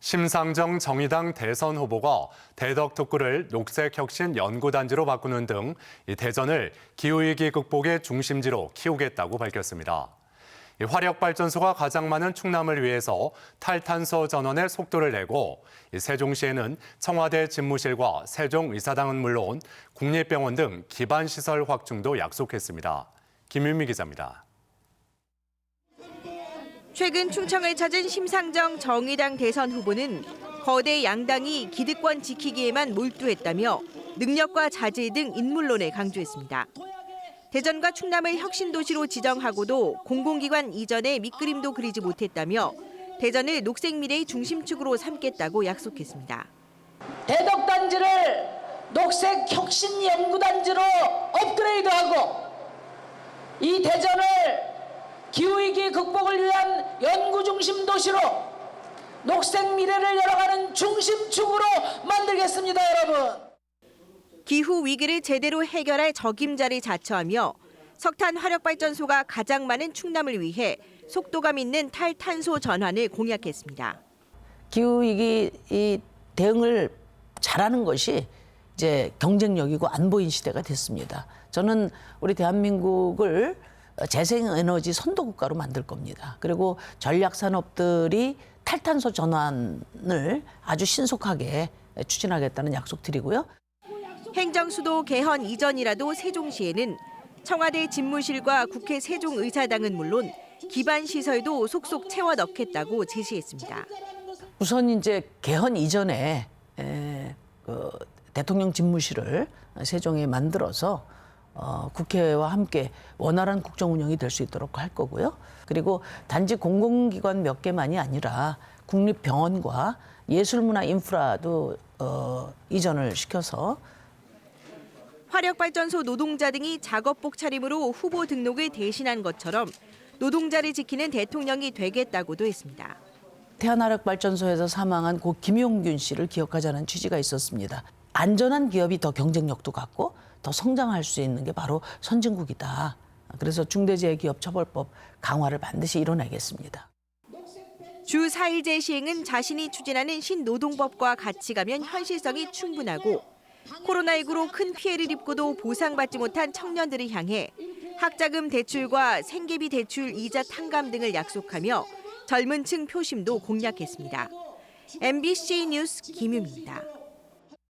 심상정 정의당 대선 후보가 대덕 특구를 녹색혁신 연구단지로 바꾸는 등이 대전을 기후위기 극복의 중심지로 키우겠다고 밝혔습니다. 이 화력발전소가 가장 많은 충남을 위해서 탈탄소 전원의 속도를 내고 이 세종시에는 청와대 집무실과 세종의사당은 물론 국립병원 등 기반시설 확충도 약속했습니다. 김윤미 기자입니다. 최근 충청을 찾은 심상정 정의당 대선 후보는 거대 양당이 기득권 지키기에만 몰두했다며 능력과 자질 등 인물론을 강조했습니다. 대전과 충남을 혁신도시로 지정하고도 공공기관 이전에 밑그림도 그리지 못했다며 대전을 녹색 미래의 중심축으로 삼겠다고 약속했습니다. 대덕단지를 녹색 혁신 연구단지로 업그레이드하고 이 대전을 기후위기 극복을 위한 연구 중심 도시로 녹색 미래를 열어가는 중심축으로 만들겠습니다, 여러분. 기후 위기를 제대로 해결할 적임자를 자처하며 석탄 화력 발전소가 가장 많은 충남을 위해 속도감 있는 탈탄소 전환을 공약했습니다. 기후 위기 이 대응을 잘하는 것이 이제 경쟁력이고 안보인 시대가 됐습니다. 저는 우리 대한민국을 재생에너지 선도 국가로 만들 겁니다. 그리고 전략 산업들이 탈탄소 전환을 아주 신속하게 추진하겠다는 약속 드리고요. 행정수도 개헌 이전이라도 세종시에는 청와대 집무실과 국회 세종의사당은 물론 기반 시설도 속속 채워 넣겠다고 제시했습니다. 우선 이제 개헌 이전에 에, 그 대통령 집무실을 세종에 만들어서 어, 국회와 함께 원활한 국정 운영이 될 수 있도록 할 거고요. 그리고 단지 공공기관 몇 개만이 아니라 국립병원과 예술문화 인프라도 어, 이전을 시켜서 화력발전소 노동자 등이 작업복 차림으로 후보 등록을 대신한 것처럼 노동자를 지키는 대통령이 되겠다고도 했습니다. 태안화력발전소에서 사망한 고 김용균 씨를 기억하자는 취지가 있었습니다. 안전한 기업이 더 경쟁력도 갖고 더 성장할 수 있는 게 바로 선진국이다. 그래서 중대재해기업처벌법 강화를 반드시 이뤄내겠습니다. 주 4일제 시행은 자신이 추진하는 신노동법과 같이 가면 현실성이 충분하고 코로나19로 큰 피해를 입고도 보상받지 못한 청년들을 향해 학자금 대출과 생계비 대출 이자 탕감 등을 약속하며 젊은 층 표심도 공략했습니다. MBC 뉴스 김유미입니다.